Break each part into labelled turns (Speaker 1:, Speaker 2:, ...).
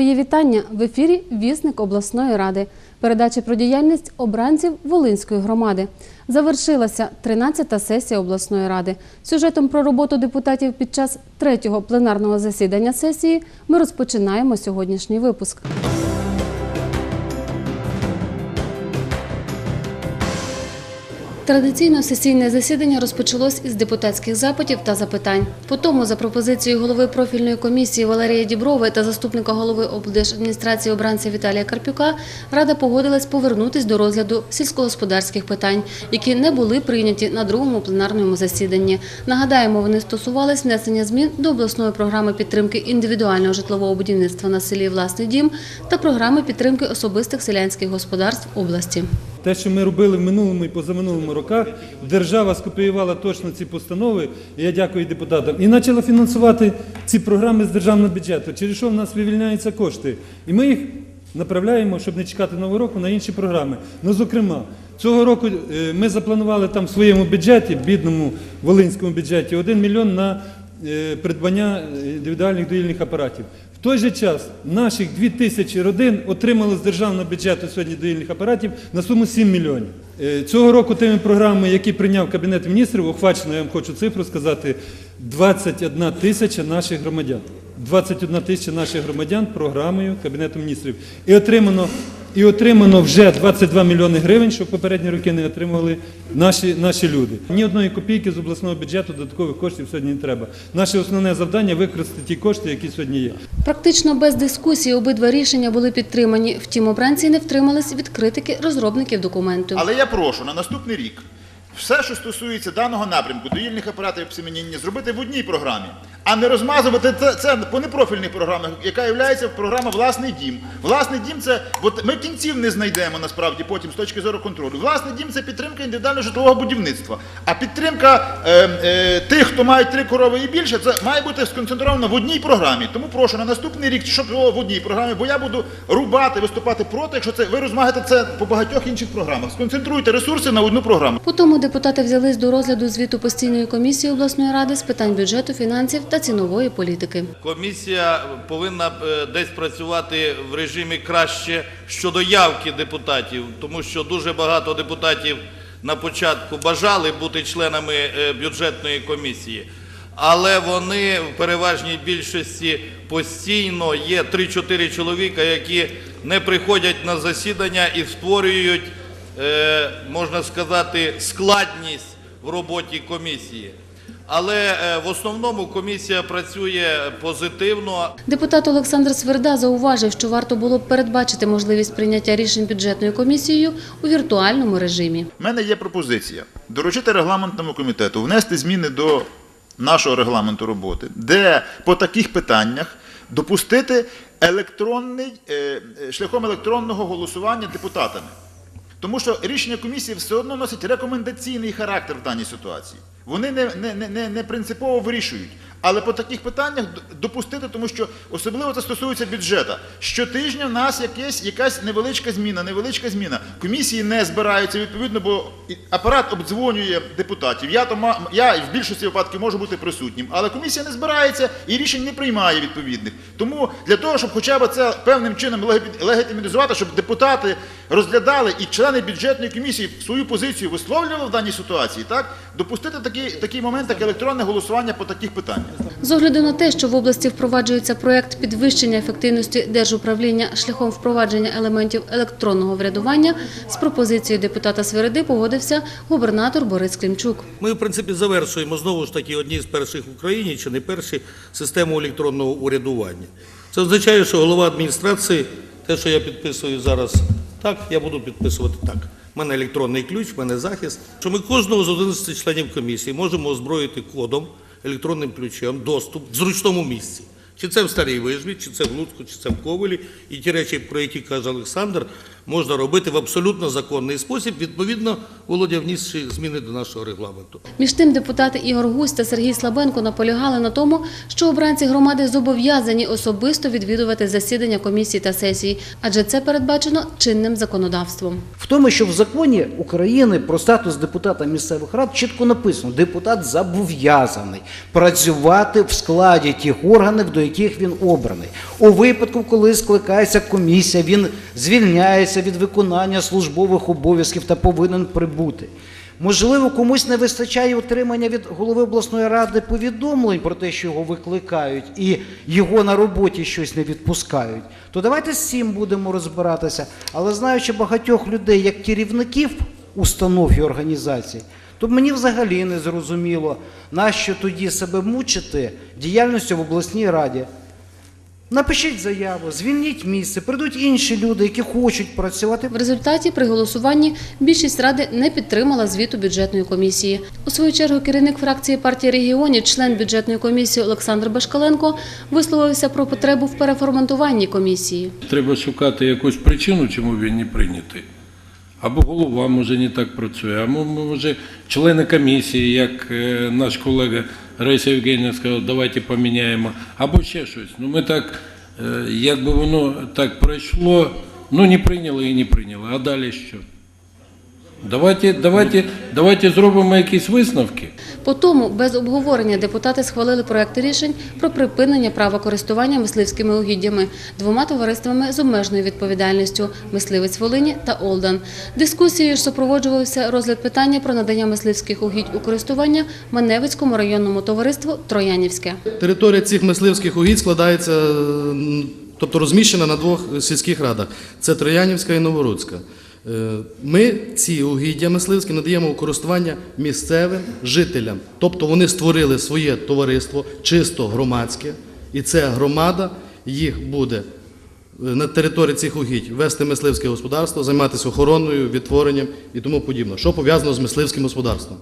Speaker 1: Мої вітання в ефірі Вісник обласної ради. Передача про діяльність обранців Волинської громади. Завершилася 13-та сесія обласної ради. Сюжетом про роботу депутатів під час третього пленарного засідання сесії ми розпочинаємо сьогоднішній випуск. Традиційно сесійне засідання розпочалось із депутатських запитів та запитань. Потім, за пропозицією голови профільної комісії Валерія Діброви та заступника голови облдержадміністрації обранця Віталія Карпюка, Рада погодилась повернутись до розгляду сільськогосподарських питань, які не були прийняті на другому пленарному засіданні. Нагадаємо, вони стосувались внесення змін до обласної програми підтримки індивідуального житлового будівництва на селі Власний дім та програми підтримки особистих селянських господарств області.
Speaker 2: Те, що ми робили в минулому і позаминулому роках, держава скопіювала точно ці постанови, і я дякую депутатам, і почала фінансувати ці програми з державного бюджету, через що в нас вивільняються кошти. І ми їх направляємо, щоб не чекати нового року, на інші програми. Ну, зокрема, цього року е, ми запланували там в своєму бюджеті, бідному волинському бюджеті, 1 мільйон на е, придбання індивідуальних доїльних апаратів. В той же час наших 2 тисячі родин отримали з державного бюджету сьогодні доїльних апаратів на суму 7 мільйонів. Е, Цього року тими програмами, які прийняв Кабінет міністрів, охвачено, я вам хочу цифру сказати, 21 тисяча наших громадян. 21 тисяча наших громадян програмою Кабінету міністрів. І отримано, і отримано вже 22 мільйони гривень, що в попередні роки не отримували наші, наші люди. Ні одної копійки з обласного бюджету додаткових коштів сьогодні не треба. Наше основне завдання використати ті кошти, які сьогодні є.
Speaker 1: Практично без дискусії обидва рішення були підтримані. Втім, обранці не втримались від критики розробників документу.
Speaker 3: Але я прошу на наступний рік все, що стосується даного напрямку, доїльних апаратів обсеменіння, зробити в одній програмі, а не розмазувати це, це по непрофільних програмах, яка є програма Власний дім. Власний дім це от ми кінців не знайдемо насправді потім з точки зору контролю. Власний дім це підтримка індивідуального житлового будівництва. А підтримка е, е, тих, хто мають три корови і більше, це має бути сконцентровано в одній програмі. Тому прошу на наступний рік, щоб було в одній програмі, бо я буду рубати, виступати проти, якщо це ви розмагаєте це по багатьох інших програмах. Сконцентруйте ресурси на одну програму.
Speaker 1: Потім депутати взялись до розгляду звіту постійної комісії обласної ради з питань бюджету, фінансів та цінової політики.
Speaker 4: Комісія повинна е, десь працювати в режимі краще щодо явки депутатів, тому що дуже багато депутатів на початку бажали бути членами е, бюджетної комісії. Але вони в переважній більшості постійно є 3-4 чоловіка, які не приходять на засідання і створюють, е, можна сказати, складність в роботі комісії. Але е, в основному комісія працює позитивно.
Speaker 1: Депутат Олександр Сверда зауважив, що варто було б передбачити можливість прийняття рішень бюджетною комісією у віртуальному режимі.
Speaker 3: У мене є пропозиція доручити регламентному комітету внести зміни до нашого регламенту роботи, де по таких питаннях допустити електронний е, е, шляхом електронного голосування депутатами. Тому що рішення комісії все одно носить рекомендаційний характер в даній ситуації. Вони не, не, не- не, принципово вирішують. Але по таких питаннях допустити, тому що особливо це стосується бюджету. Щотижня в нас якесь, якась невеличка зміна, невеличка зміна. Комісії не збираються відповідно, бо апарат обдзвонює депутатів. Я, то, я в більшості випадків можу бути присутнім, але комісія не збирається і рішень не приймає відповідних. Тому для того, щоб хоча б це певним чином легітимізувати, щоб депутати розглядали і члени бюджетної комісії свою позицію висловлювали в даній ситуації, так допустити такий, такий момент, як електронне голосування по таких питаннях.
Speaker 1: З огляду на те, що в області впроваджується проект підвищення ефективності держуправління шляхом впровадження елементів електронного врядування, з пропозицією депутата Свереди погодився губернатор Борис Клімчук.
Speaker 5: Ми, в принципі, завершуємо знову ж таки одні з перших в Україні, чи не перші, систему електронного урядування. Це означає, що голова адміністрації, те, що я підписую зараз так, я буду підписувати так. У мене електронний ключ, в мене захист. Що ми кожного з 11 членів комісії можемо озброїти кодом, електронним ключем, доступ в зручному місці. Чи це в Старій Вижбі, чи це в Луцьку, чи це в Ковелі. І ті речі, про які каже Олександр, можна робити в абсолютно законний спосіб, відповідно, Володя внісши зміни до нашого регламенту.
Speaker 1: Між тим депутати Ігор Гусь та Сергій Слабенко наполягали на тому, що обранці громади зобов'язані особисто відвідувати засідання комісій та сесій, адже це передбачено чинним законодавством.
Speaker 6: В тому, що в законі України про статус депутата місцевих рад чітко написано, депутат зобов'язаний працювати в складі тих органів, до яких він обраний. У випадку, коли скликається комісія, він звільняється від виконання службових обов'язків та повинен прибути. Можливо, комусь не вистачає отримання від голови обласної ради повідомлень про те, що його викликають, і його на роботі щось не відпускають. То давайте з цим будемо розбиратися. Але знаючи багатьох людей як керівників установ і організацій, то мені взагалі не зрозуміло, нащо тоді себе мучити діяльністю в обласній раді. Напишіть заяву, звільніть місце, прийдуть інші люди, які хочуть працювати.
Speaker 1: В результаті при голосуванні більшість ради не підтримала звіту бюджетної комісії. У свою чергу керівник фракції партії регіонів, член бюджетної комісії Олександр Башкаленко висловився про потребу в переформатуванні комісії.
Speaker 7: Треба шукати якусь причину, чому він не прийнятий. Або голова може не так працює, або може члени комісії, як е, наш колега Раїса Євгенівна сказала, давайте поміняємо, або ще щось. Ну ми так, е, якби воно так пройшло, ну не прийняли і не прийняли. А далі що? Давайте, давайте, давайте зробимо якісь висновки.
Speaker 1: По тому без обговорення депутати схвалили проекти рішень про припинення права користування мисливськими угіддями двома товариствами з обмеженою відповідальністю Мисливець Волині та Олдан. Дискусією ж супроводжувався розгляд питання про надання мисливських угідь у користування Маневицькому районному товариству Троянівське.
Speaker 8: Територія цих мисливських угідь складається, тобто розміщена на двох сільських радах: це Троянівська і Новорудська. Е, Ми ці угіддя мисливські надаємо у користування місцевим жителям. Тобто вони створили своє товариство, чисто громадське, і ця громада їх буде е, на території цих угідь вести мисливське господарство, займатися охороною, відтворенням і тому подібне, що пов'язано з мисливським господарством.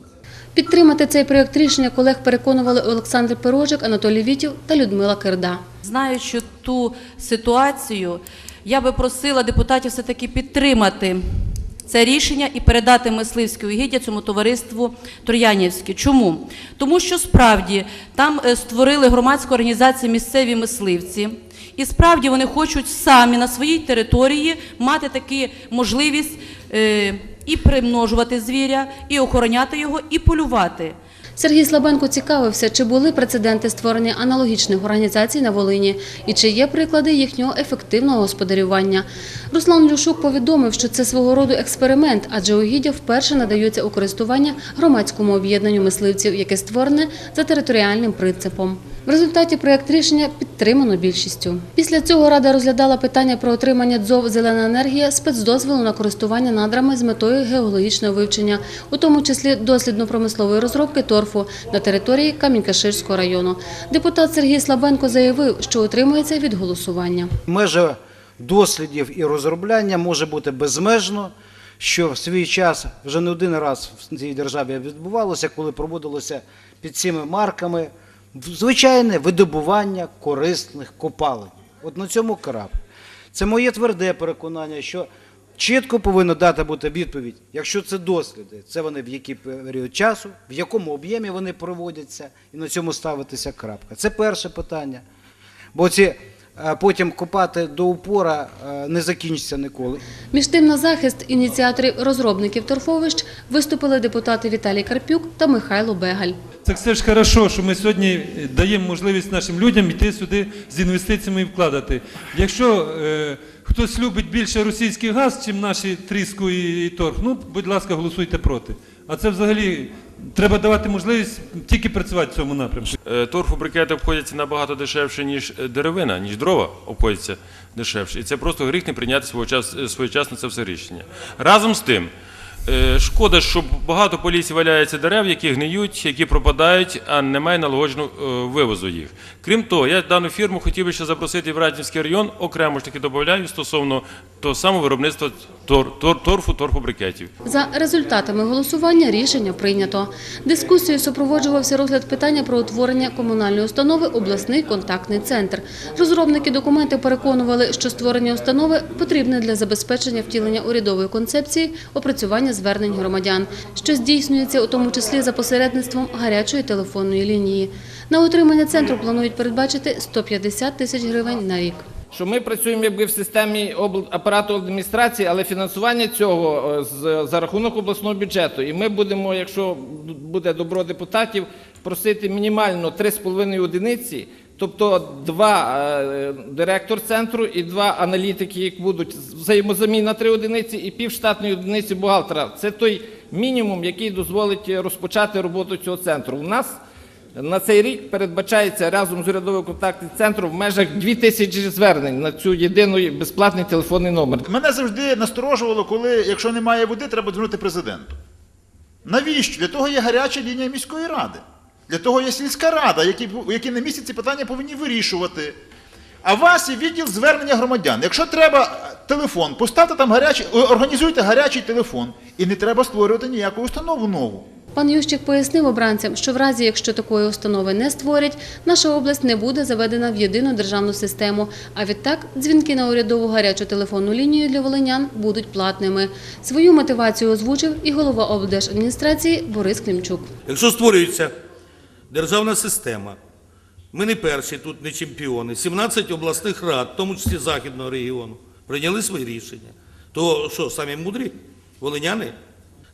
Speaker 1: Підтримати цей проект рішення колег переконували Олександр Пирожик, Анатолій Вітів та Людмила Кирда.
Speaker 9: Знаючи ту ситуацію, я би просила депутатів все-таки підтримати це рішення і передати мисливське угіддя цьому товариству Троянівське. Чому? Тому що справді там е, створили громадську організацію місцеві мисливці. І справді вони хочуть самі на своїй території мати таку можливість е, і примножувати звіря, і охороняти його, і полювати.
Speaker 1: Сергій Слабенко цікавився, чи були прецеденти створення аналогічних організацій на Волині і чи є приклади їхнього ефективного господарювання. Руслан Люшук повідомив, що це свого роду експеримент, адже угіддя вперше надаються у користування громадському об'єднанню мисливців, яке створене за територіальним принципом. В результаті проєкт рішення підтримано більшістю. Після цього Рада розглядала питання про отримання ДЗОВ «Зелена енергія» спецдозволу на користування надрами з метою геологічного вивчення, у тому числі дослідно-промислової розробки торфу на території Камінькаширського району. Депутат Сергій Слабенко заявив, що утримується від голосування.
Speaker 6: Межа дослідів і розробляння може бути безмежно, що в свій час вже не один раз в цій державі відбувалося, коли проводилося під цими марками звичайне видобування корисних копалин. От на цьому крапка. Це моє тверде переконання, що чітко повинна дати бути відповідь, якщо це досліди, це вони в який період часу, в якому об'ємі вони проводяться, і на цьому ставитися крапка. Це перше питання. Бо ці потім копати до упора е, не закінчиться ніколи.
Speaker 1: Між тим на захист ініціаторів розробників торфовищ виступили депутати Віталій Карпюк та Михайло Бегаль.
Speaker 2: Це все ж хорошо, що ми сьогодні даємо можливість нашим людям йти сюди з інвестиціями і вкладати. Якщо е, хтось любить більше російський газ, чим наші тріску і, і торг, ну, будь ласка, голосуйте проти. А це взагалі треба давати можливість тільки працювати в цьому напрямку.
Speaker 10: Е, Торфобрикети обходяться набагато дешевше, ніж е, деревина, ніж дрова обходяться дешевше. І це просто гріх не прийняти е, своєчасно це все рішення. Разом з тим, шкода, що багато по лісі валяється дерев, які гниють, які пропадають, а немає налагодженого е, вивозу їх. Крім того, я дану фірму хотів би ще запросити в Ратнівський район, окремо ж таки додаю стосовно того самого виробництва тор, тор, торфу, торфобрикетів.
Speaker 1: За результатами голосування рішення прийнято. Дискусією супроводжувався розгляд питання про утворення комунальної установи обласний контактний центр. Розробники документу переконували, що створення установи потрібне для забезпечення втілення урядової концепції опрацювання звернень громадян, що здійснюється у тому числі за посередництвом гарячої телефонної лінії. На утримання центру планують передбачити 150 тисяч гривень на рік.
Speaker 11: що ми працюємо якби в системі апарату адміністрації, але фінансування цього е, за рахунок обласного бюджету. І ми будемо, якщо буде добро депутатів, просити мінімально 3,5 одиниці, тобто два е, директор центру і два аналітики, які будуть взаємозамін на три одиниці, і півштатної одиниці бухгалтера. Це той мінімум, який дозволить розпочати роботу цього центру. У нас на цей рік передбачається разом з урядовим контактним центром в межах 2 тисячі звернень на цю єдиний безплатний телефонний номер.
Speaker 3: Мене завжди насторожувало, коли, якщо немає води, треба дзвонити президенту. Навіщо? Для того є гаряча лінія міської ради. Для того є сільська рада, які, які на місці ці питання повинні вирішувати. А у вас є відділ звернення громадян. Якщо треба е, телефон, поставте там гарячий, організуйте гарячий телефон. І не треба створювати ніяку установу нову.
Speaker 1: Пан Ющик пояснив обранцям, що в разі, якщо такої установи не створять, наша область не буде заведена в єдину державну систему. А відтак дзвінки на урядову гарячу телефонну лінію для волинян будуть платними. Свою мотивацію озвучив і голова облдержадміністрації Борис Клімчук.
Speaker 5: Якщо створюється державна система, ми не перші, тут не чемпіони, 17 обласних рад, в тому числі Західного регіону, прийняли свої рішення. То що, самі мудрі? Волиняни?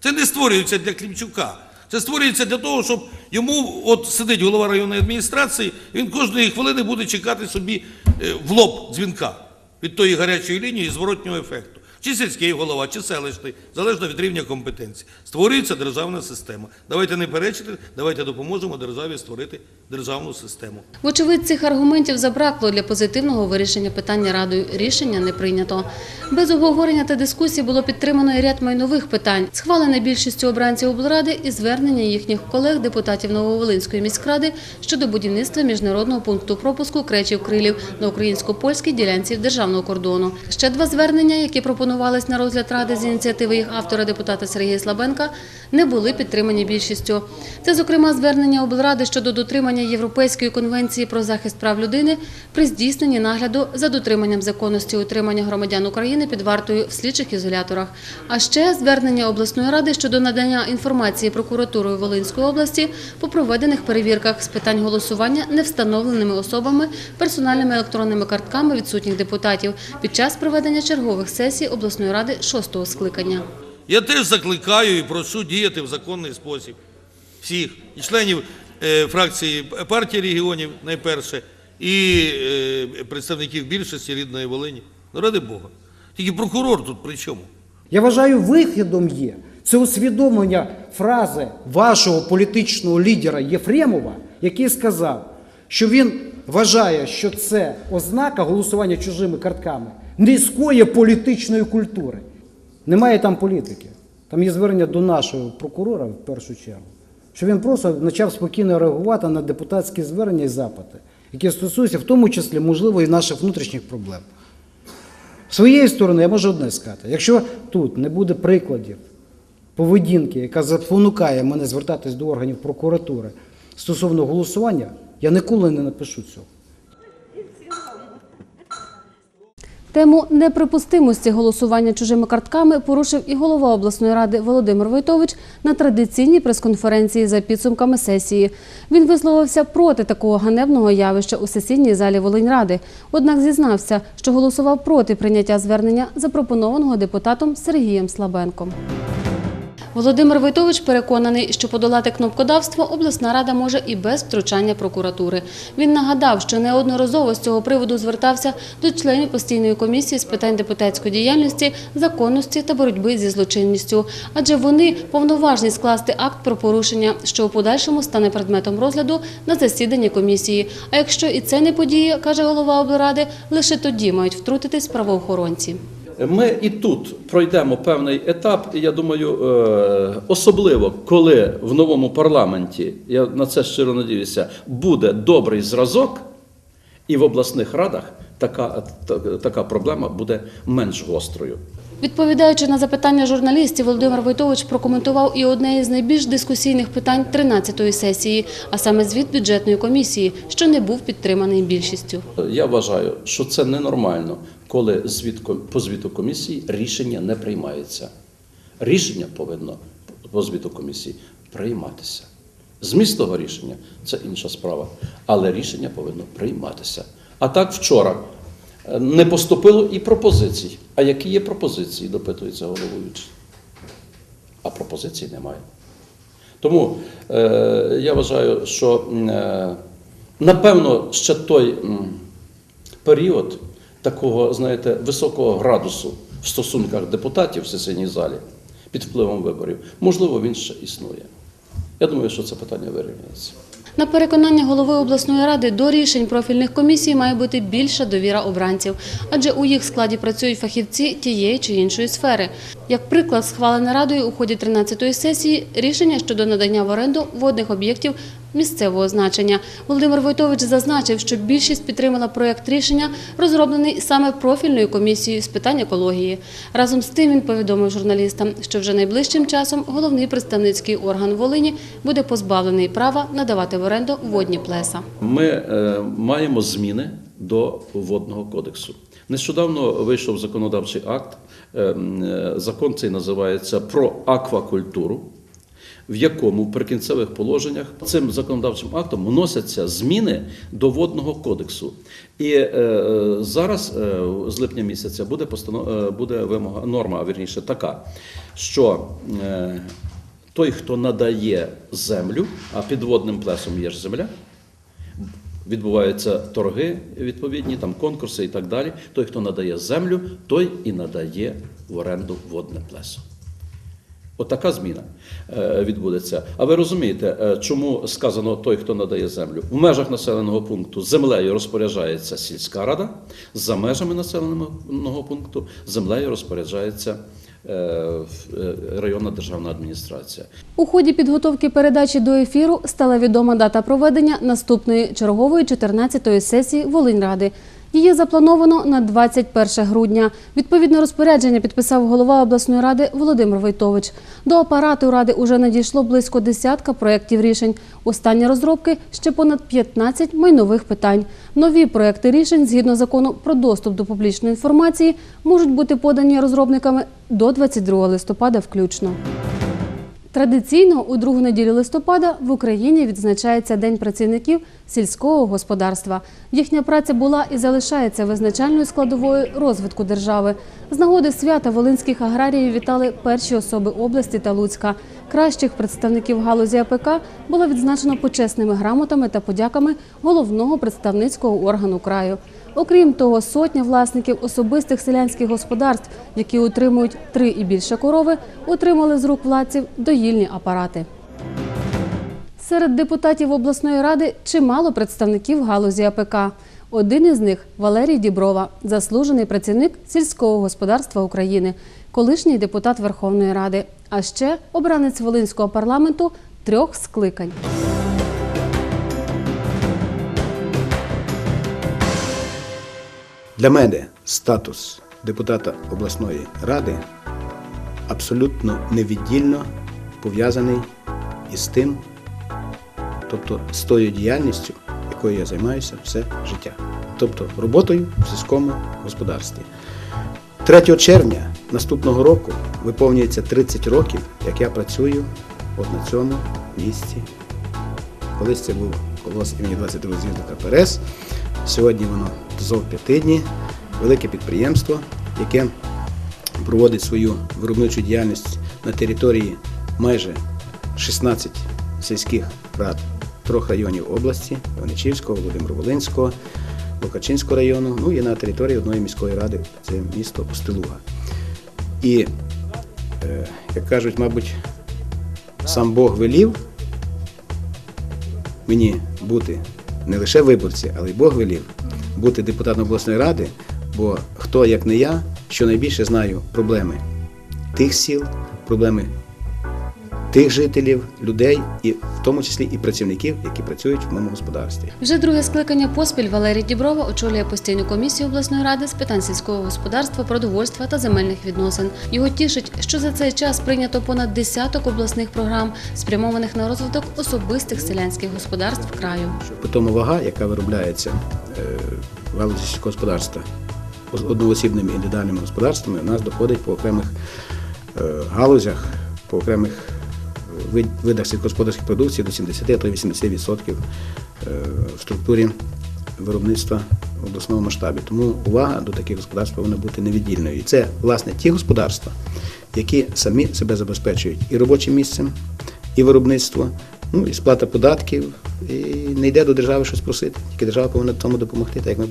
Speaker 5: Це не створюється для Клімчука. Це створюється для того, щоб йому, от сидить голова районної адміністрації, він кожної хвилини буде чекати собі е, в лоб дзвінка від тої гарячої лінії і зворотнього ефекту. Чи сільський голова, чи селищний, залежно від рівня компетенції. Створюється державна система. Давайте не перечити, давайте допоможемо державі створити державну систему.
Speaker 1: Вочевидь, цих аргументів забракло для позитивного вирішення питання радою. Рішення не прийнято. Без обговорення та дискусії було підтримано і ряд майнових питань, схвалене більшістю обранців облради і звернення їхніх колег, депутатів Нововолинської міськради щодо будівництва міжнародного пункту пропуску Кречів-Крилів на українсько-польській ділянці державного кордону. Ще два звернення, які пропонувались на розгляд ради з ініціативи їх автора депутата Сергія Слабенка, не були підтримані більшістю. Це, зокрема, звернення облради щодо дотримання Європейської конвенції про захист прав людини при здійсненні нагляду за дотриманням законності утримання громадян України під вартою в слідчих ізоляторах. А ще звернення обласної ради щодо надання інформації прокуратурою Волинської області по проведених перевірках з питань голосування невстановленими особами персональними електронними картками відсутніх депутатів під час проведення чергових сесій обласної ради шостого скликання.
Speaker 5: Я теж закликаю і прошу діяти в законний спосіб всіх і членів е, фракції партії регіонів, найперше, і е, представників більшості рідної Волині. Ну, ради Бога. Тільки прокурор тут при чому?
Speaker 6: Я вважаю, виходом є це усвідомлення фрази вашого політичного лідера Єфремова, який сказав, що він вважає, що це ознака голосування чужими картками низької політичної культури. Немає там політики. Там є звернення до нашого прокурора в першу чергу, що він просто почав спокійно реагувати на депутатські звернення і запити, які стосуються в тому числі, можливо, і наших внутрішніх проблем. Своєї сторони, я можу одне сказати: якщо тут не буде прикладів поведінки, яка запонукає мене звертатись до органів прокуратури стосовно голосування, я ніколи не напишу цього.
Speaker 1: Тему неприпустимості голосування чужими картками порушив і голова обласної ради Володимир Войтович на традиційній прес-конференції за підсумками сесії. Він висловився проти такого ганебного явища у сесійній залі Волиньради. Однак зізнався, що голосував проти прийняття звернення, запропонованого депутатом Сергієм Слабенком. Володимир Войтович переконаний, що подолати кнопкодавство обласна рада може і без втручання прокуратури. Він нагадав, що неодноразово з цього приводу звертався до членів постійної комісії з питань депутатської діяльності, законності та боротьби зі злочинністю, адже вони повноважні скласти акт про порушення, що у подальшому стане предметом розгляду на засіданні комісії. А якщо і це не подіє, каже голова облради, лише тоді мають втрутитись правоохоронці.
Speaker 12: Ми і тут пройдемо певний етап, і я думаю, е, особливо коли в новому парламенті, я на це щиро надіюся, буде добрий зразок, і в обласних радах така, така проблема буде менш гострою.
Speaker 1: Відповідаючи на запитання журналістів, Володимир Войтович прокоментував і одне із найбільш дискусійних питань 13-ї сесії, а саме звіт бюджетної комісії, що не був підтриманий більшістю.
Speaker 12: Я вважаю, що це ненормально, коли звіт, по звіту комісії рішення не приймається. Рішення повинно по звіту комісії прийматися. Зміст того рішення це інша справа, але рішення повинно прийматися. А так вчора е, не поступило і пропозицій. А які є пропозиції, допитується головуючий. А пропозицій немає. Тому е, я вважаю, що е, напевно ще той м, період такого, знаєте, високого градусу в стосунках депутатів в сесійній залі під впливом виборів, можливо, він ще існує. Я думаю, що це питання вирівняється.
Speaker 1: На переконання голови обласної ради до рішень профільних комісій має бути більша довіра обранців, адже у їх складі працюють фахівці тієї чи іншої сфери. Як приклад, схвалене радою у ході 13-ї сесії рішення щодо надання в оренду водних об'єктів місцевого значення. Володимир Войтович зазначив, що більшість підтримала проєкт рішення, розроблений саме профільною комісією з питань екології. Разом з тим він повідомив журналістам, що вже найближчим часом головний представницький орган Волині буде позбавлений права надавати в оренду водні плеса.
Speaker 12: Ми е, маємо зміни до водного кодексу. Нещодавно вийшов законодавчий акт. е, е, Закон цей називається про аквакультуру, в якому в прикінцевих положеннях цим законодавчим актом вносяться зміни до водного кодексу. І е, е, зараз, е, з липня місяця, буде постанов... е, буде вимога норма, вірніше така, що е, той, хто надає землю, а під водним плесом є ж земля, відбуваються торги відповідні, там конкурси і так далі. Той, хто надає землю, той і надає в оренду водне плесо. От зміна е, відбудеться. А ви розумієте, е, чому сказано той, хто надає землю? В межах населеного пункту землею розпоряджається сільська рада, за межами населеного пункту землею розпоряджається е, районна державна адміністрація.
Speaker 1: У ході підготовки передачі до ефіру стала відома дата проведення наступної чергової 14-ї сесії Волиньради. Її заплановано на 21 грудня. Відповідне розпорядження підписав голова обласної ради Володимир Войтович. До апарату ради уже надійшло близько десятка проєктів рішень. Останні розробки ще понад 15 майнових питань. Нові проєкти рішень згідно закону про доступ до публічної інформації можуть бути подані розробниками до 22 листопада включно. Традиційно у другу неділю листопада в Україні відзначається День працівників сільського господарства. Їхня праця була і залишається визначальною складовою розвитку держави. З нагоди свята волинських аграріїв вітали перші особи області та Луцька. Кращих представників галузі АПК було відзначено почесними грамотами та подяками головного представницького органу краю. Окрім того, сотня власників особистих селянських господарств, які утримують три і більше корови, отримали з рук владців доїльні апарати. Серед депутатів обласної ради чимало представників галузі АПК. Один із них Валерій Діброва, заслужений працівник сільського господарства України, колишній депутат Верховної Ради, а ще обранець Волинського парламенту трьох скликань.
Speaker 13: Для мене статус депутата обласної ради абсолютно невіддільно пов'язаний із тим, тобто з тою діяльністю, якою я займаюся все життя, тобто роботою в сільському господарстві. 3 червня наступного року виповнюється 30 років, як я працюю от на цьому місці. Колись це був колос імені 22 з'їзду КПРС. Сьогодні воно ТЗОВ П'ятидні, велике підприємство, яке проводить свою виробничу діяльність на території майже 16 сільських рад трьох районів області Іваничівського, Володимир-Волинського, Лукачинського району, ну і на території одної міської ради, це місто Устилуга. І, е, як кажуть, мабуть, сам Бог велів мені бути не лише виборці, але й Бог велів бути депутатом обласної ради, бо хто, як не я, що найбільше знаю проблеми тих сіл, проблеми тих жителів, людей, і в тому числі і працівників, які працюють в моєму господарстві.
Speaker 1: Вже друге скликання поспіль Валерій Діброва очолює постійну комісію обласної ради з питань сільського господарства, продовольства та земельних відносин. Його тішить, що за цей час прийнято понад десяток обласних програм, спрямованих на розвиток особистих селянських господарств краю.
Speaker 13: Питома вага, яка виробляється е, в галузі сільського господарства одноосібними індивідуальними господарствами, у нас доходить по окремих е, галузях, по окремих видах сільськогосподарської продукції до 70, а то й 80% е, в структурі виробництва в обласному масштабі. Тому увага до таких господарств повинна бути невіддільною. І це, власне, ті господарства, які самі себе забезпечують і робочим місцем, і виробництво, ну і сплата податків, і не йде до держави щось просити. Тільки держава повинна тому допомогти, так як ми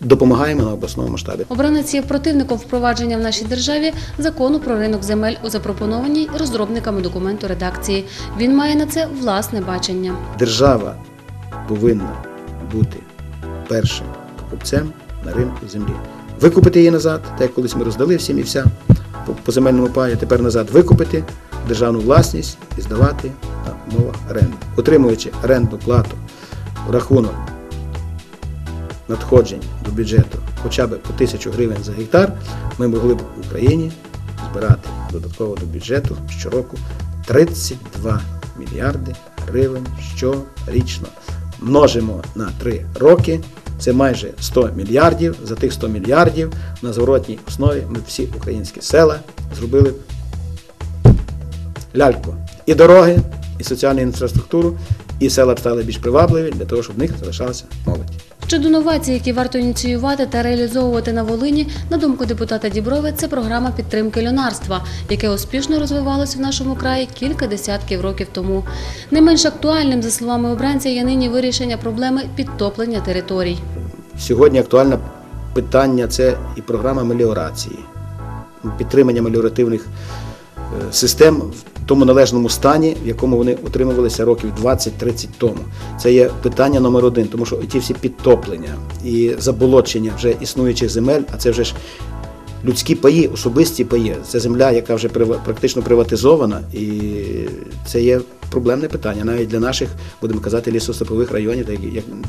Speaker 13: допомагаємо на обласному масштабі.
Speaker 1: Обранець є противником впровадження в нашій державі закону про ринок земель у запропонованій розробниками документу редакції. Він має на це власне бачення.
Speaker 13: Держава повинна бути першим покупцем на ринку землі. Викупити її назад, так як колись ми роздали всім і вся по, по земельному паю, тепер назад викупити державну власність і здавати на умовах оренди. Отримуючи орендну плату рахунок надходжень до бюджету хоча б по тисячу гривень за гектар, ми могли б в Україні збирати додатково до бюджету щороку 32 мільярди гривень щорічно. Множимо на 3 роки. Це майже 100 мільярдів. За тих 100 мільярдів на зворотній основі ми всі українські села зробили ляльку. І дороги, і соціальну інфраструктуру, і села б стали більш привабливі для того, щоб в них залишалася молодь.
Speaker 1: Щодо новацій, які варто ініціювати та реалізовувати на Волині, на думку депутата Діброви, це програма підтримки льонарства, яке успішно розвивалося в нашому краї кілька десятків років тому. Не менш актуальним, за словами обранця, є нині вирішення проблеми підтоплення територій.
Speaker 13: Сьогодні актуальне питання це і програма меліорації, підтримання меліоративних систем в тому належному стані, в якому вони утримувалися років 20-30 тому. Це є питання номер один, тому що ті всі підтоплення і заболочення вже існуючих земель, а це вже ж людські паї, особисті паї. Це земля, яка вже практично приватизована, і це є проблемне питання навіть для наших, будемо казати, лісостепових районів, так,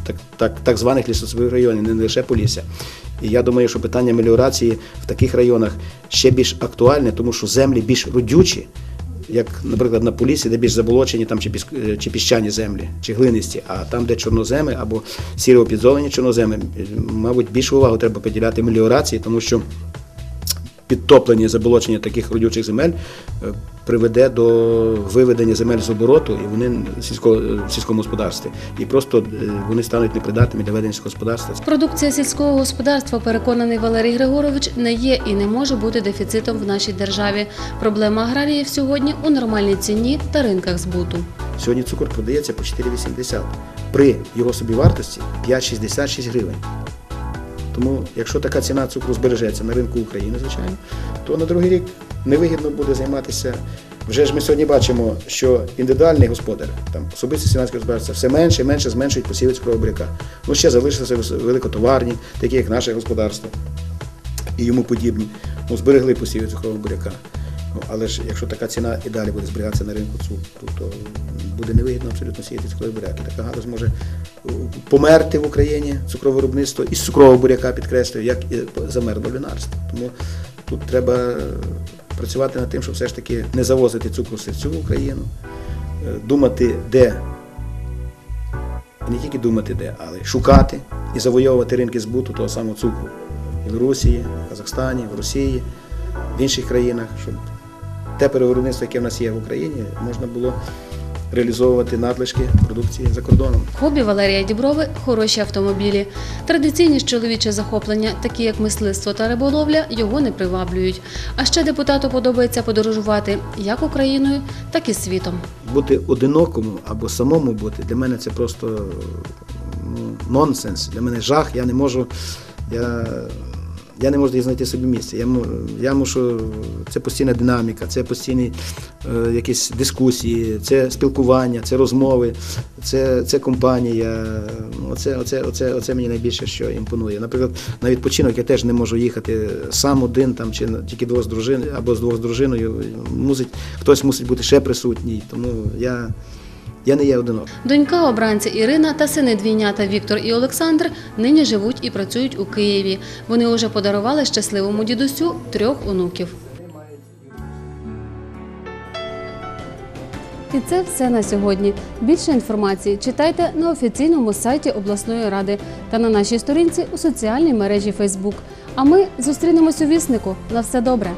Speaker 13: так, так, так званих лісостепових районів, не лише Полісся. І я думаю, що питання меліорації в таких районах ще більш актуальне, тому що землі більш родючі, як, наприклад, на Поліссі, де більш заболочені там чи, піск, е, чи піщані землі, чи глинисті, а там, де чорноземи або сіро-підзолені чорноземи, е, мабуть, більшу увагу треба приділяти меліорації, тому що підтоплення і заболочення таких родючих земель е, приведе до виведення земель з обороту, і вони сільсько, в сільському господарстві. І просто е, вони стануть непридатними для ведення господарства.
Speaker 1: Продукція сільського господарства, переконаний Валерій Григорович, не є і не може бути дефіцитом в нашій державі. Проблема аграріїв сьогодні у нормальній ціні та ринках збуту.
Speaker 13: Сьогодні цукор продається по 4,80. При його собівартості 5,66 гривень. Тому, якщо така ціна цукру збережеться на ринку України, звичайно, то на другий рік невигідно буде займатися. Вже ж ми сьогодні бачимо, що індивідуальний господар, там особисті селянське господарство, все менше і менше зменшують посів цукрового буряка. Ну ще залишилися великотоварні, такі як наше господарство і йому подібні. Ну, зберегли посів цукрового буряка. Ну, але ж якщо така ціна і далі буде зберігатися на ринку цукру, то буде невигідно абсолютно сіяти цукровий буряк. І така галузь може е, померти в Україні цукрове виробництво із цукрового буряка, підкреслюю, як і замерло винарство. Тому тут треба е, працювати над тим, щоб все ж таки не завозити цукру сирцю в Україну, е, думати, де, не тільки думати де, але шукати і завойовувати ринки збуту того самого цукру в Білорусі, в Казахстані, в Росії, в інших країнах, щоб те перевиробництво, яке в нас є в Україні, можна було реалізовувати надлишки продукції за кордоном.
Speaker 1: Хобі Валерія Діброви хороші автомобілі. Традиційні ж чоловічі захоплення, такі як мисливство та риболовля, його не приваблюють. А ще депутату подобається подорожувати як Україною, так і світом.
Speaker 13: Бути одинокому або самому бути для мене це просто ну, нонсенс. Для мене жах. Я не можу. Я, Я не можу знайти собі місце. Я, я мушу, це постійна динаміка, це постійні е, якісь дискусії, це спілкування, це розмови, це, це компанія. Оце, оце, оце, оце мені найбільше, що імпонує. Наприклад, на відпочинок я теж не можу їхати сам один там, чи тільки двох з дружиною або з двох з дружиною. Мусить, хтось мусить бути ще присутній. Тому я, я не є одинок.
Speaker 1: Донька обранця Ірина та сини двійнята Віктор і Олександр нині живуть і працюють у Києві. Вони уже подарували щасливому дідусю трьох онуків. І це все на сьогодні. Більше інформації читайте на офіційному сайті обласної ради та на нашій сторінці у соціальній мережі Фейсбук. А ми зустрінемось у віснику. На все добре.